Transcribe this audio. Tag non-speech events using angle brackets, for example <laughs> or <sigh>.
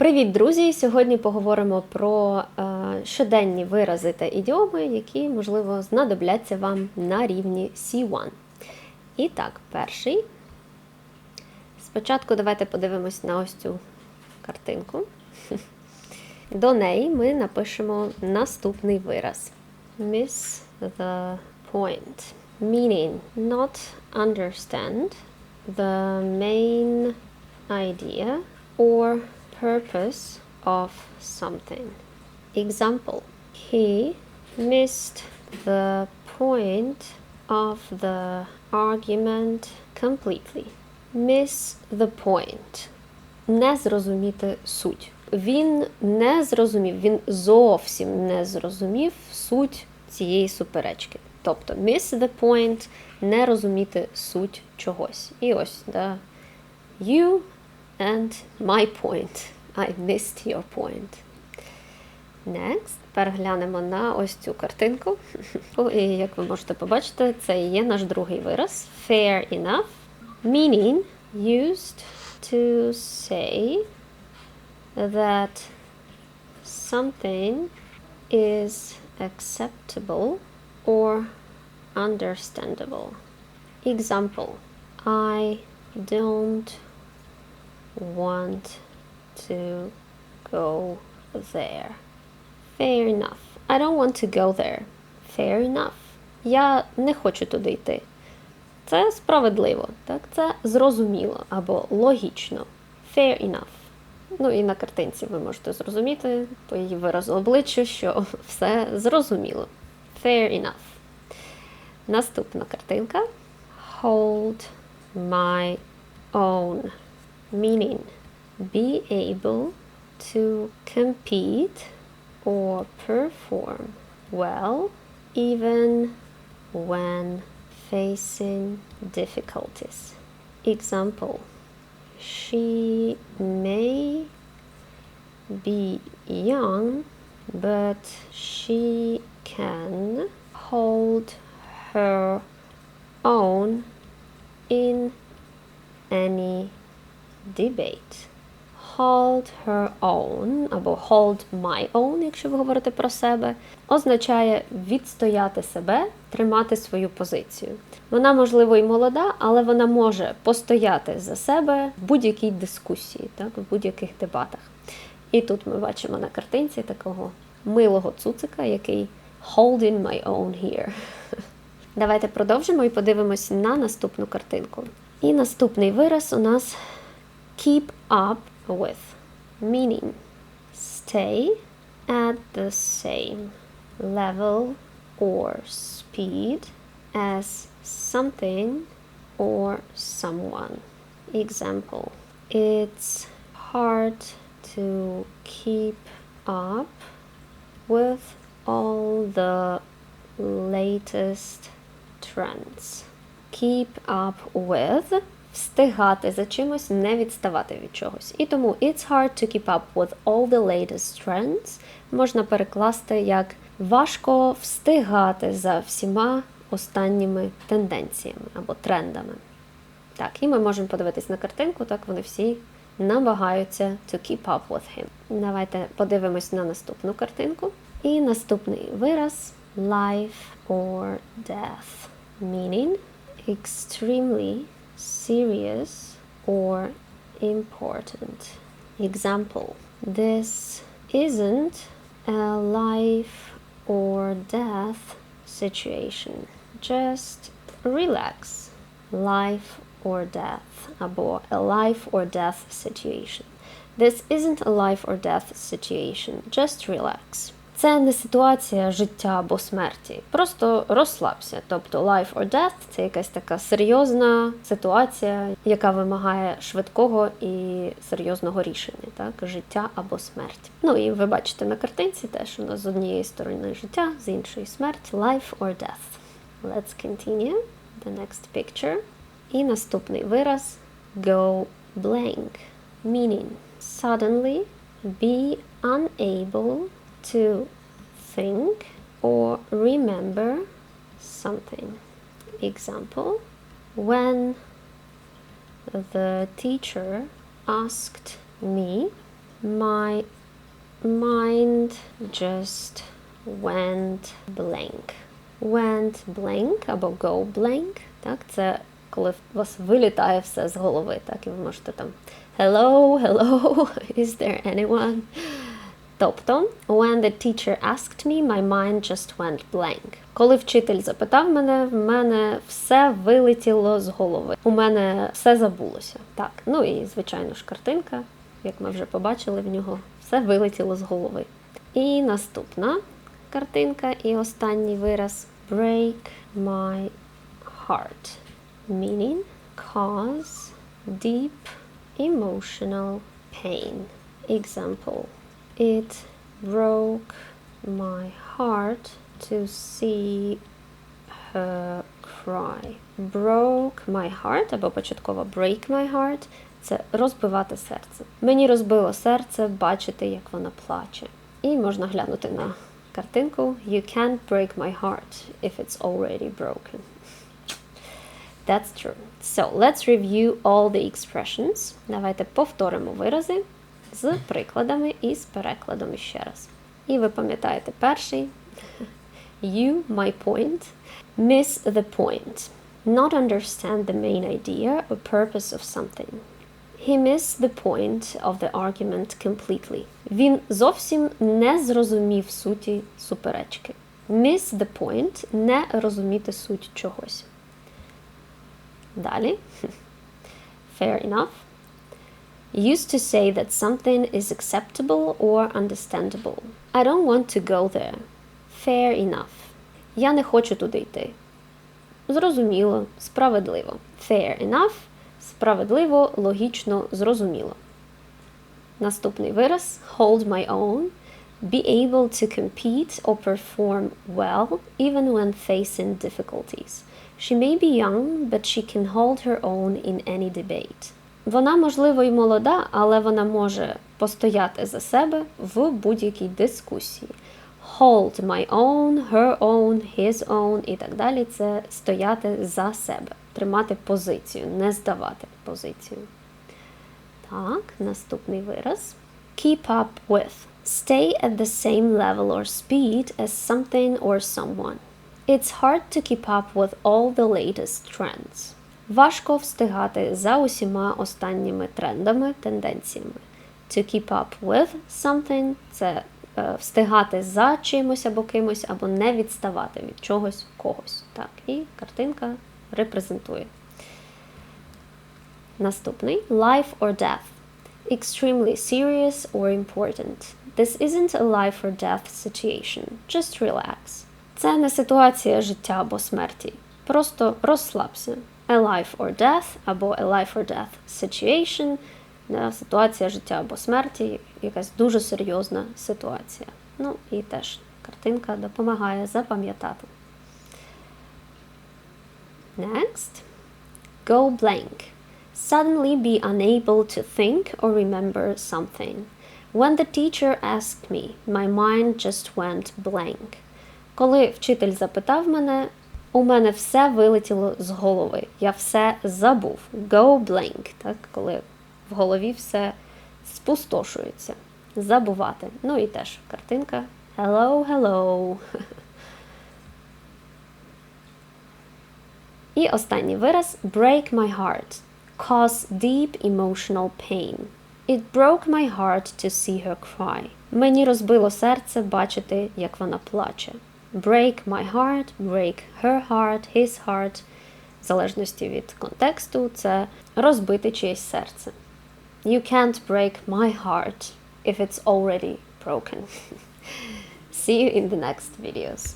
Привіт, друзі! Сьогодні поговоримо про е, щоденні вирази та ідіоми, які, можливо, знадобляться вам на рівні C1. І так, перший. Спочатку давайте подивимось на ось цю картинку. До неї ми напишемо наступний вираз. Miss the point. Meaning not understand the main idea or purpose of something. Example He missed the point of the argument completely. Miss the point. Не зрозуміти суть. Він не зрозумів, він зовсім не зрозумів суть цієї суперечки. Тобто miss the point не розуміти суть чогось. І ось, да, you and my point. I missed your point. Next. Тепер глянемо на ось цю картинку. І як ви можете побачити, це є наш другий вираз. Fair enough. Meaning used to say that something is acceptable or understandable. Example I don't want to go there. Fair enough. I don't want to go there. Fair enough. Я не хочу туди йти. Це справедливо, так? Це зрозуміло або логічно. Fair enough. Ну і на картинці ви можете зрозуміти по її виразу обличчя, що <laughs> все зрозуміло. Fair enough. Наступна картинка. Hold my own. Meaning be able to compete or perform well even when facing difficulties. Example She may be young, but she can hold her own in any debate. Hold her own або hold my own, якщо ви говорите про себе, означає відстояти себе, тримати свою позицію. Вона, можливо, і молода, але вона може постояти за себе в будь-якій дискусії, так, в будь-яких дебатах. І тут ми бачимо на картинці такого милого цуцика, який holding my own here. <laughs> Давайте продовжимо і подивимось на наступну картинку. І наступний вираз у нас keep up with, meaning stay at the same level or speed as something or someone. Example It's hard to keep up with all the latest trends. Keep up with встигати за чимось, не відставати від чогось. І тому it's hard to keep up with all the latest trends можна перекласти як важко встигати за всіма останніми тенденціями або трендами. Так, і ми можемо подивитись на картинку, так вони всі намагаються to keep up with him. Давайте подивимось на наступну картинку. І наступний вираз life or death. Meaning extremely serious or important. Example This isn't a life or death situation. Just relax. Life or death. Або a life or death situation. This isn't a life or death situation. Just relax. Це не ситуація життя або смерті. Просто розслабся. Тобто life or death – це якась така серйозна ситуація, яка вимагає швидкого і серйозного рішення, так життя або смерть. Ну і ви бачите на картинці теж у нас з однієї сторони життя, з іншої смерть, life or death. Let's continue. The next picture. І наступний вираз go blank, meaning suddenly be unable to think or remember something. Example When the teacher asked me My mind just went blank. Went blank або go blank. Так, це коли у вас вилітає все з голови. Так, і ви можете там Hello, hello, <laughs> is there anyone? Тобто, when the teacher asked me, my mind just went blank. Коли вчитель запитав мене, в мене все вилетіло з голови. У мене все забулося. Так, ну і звичайно ж картинка, як ми вже побачили в нього, все вилетіло з голови. І наступна картинка, і останній вираз break my heart. Meaning cause deep emotional pain. Example It broke my heart to see her cry. Broke my heart або початково break my heart це розбивати серце. Мені розбило серце бачити, як вона плаче. І можна глянути на картинку You can't break my heart if it's already broken. That's true. So, let's review all the expressions. Давайте повторимо вирази з прикладами і з перекладом ще раз. І ви пам'ятаєте перший. You, my point. Miss the point. Not understand the main idea or purpose of something. He missed the point of the argument completely. Він зовсім не зрозумів суті суперечки. Miss the point – не розуміти суть чогось. Далі. Fair enough. Used to say that something is acceptable or understandable. I don't want to go there. Fair enough. Я не хочу туди йти. Зрозуміло, справедливо. Fair enough. Справедливо, логічно, зрозуміло. Наступний вираз hold my own. Be able to compete or perform well even when facing difficulties. She may be young, but she can hold her own in any debate. Вона, можливо, і молода, але вона може постояти за себе в будь-якій дискусії. Hold my own, her own, his own і так далі це стояти за себе, тримати позицію, не здавати позицію. Так, наступний вираз. Keep up with. Stay at the same level or speed as something or someone. It's hard to keep up with all the latest trends. Важко встигати за усіма останніми трендами, тенденціями. To keep up with something це е, встигати за чимось або кимось, або не відставати від чогось когось. Так, і картинка репрезентує. Наступний life or death. Extremely serious or important. This isn't a life or death situation. Just relax. Це не ситуація життя або смерті. Просто розслабся. A life or death або a life or death situation. Ситуація життя або смерті, якась дуже серйозна ситуація. Ну і теж картинка допомагає запам'ятати. Next. Go blank. Suddenly be unable to think or remember something. When the teacher asked me, my mind just went blank. Коли вчитель запитав мене, у мене все вилетіло з голови. Я все забув. Go blank. Так, коли в голові все спустошується. Забувати. Ну і теж картинка. Hello, hello. <laughs> І останній вираз break my heart. Cause deep emotional pain. It broke my heart to see her cry. Мені розбило серце бачити, як вона плаче. Break my heart, break her heart, his heart. В залежності від контексту, це розбити чиєсь серце. You can't break my heart if it's already broken. <laughs> See you in the next videos.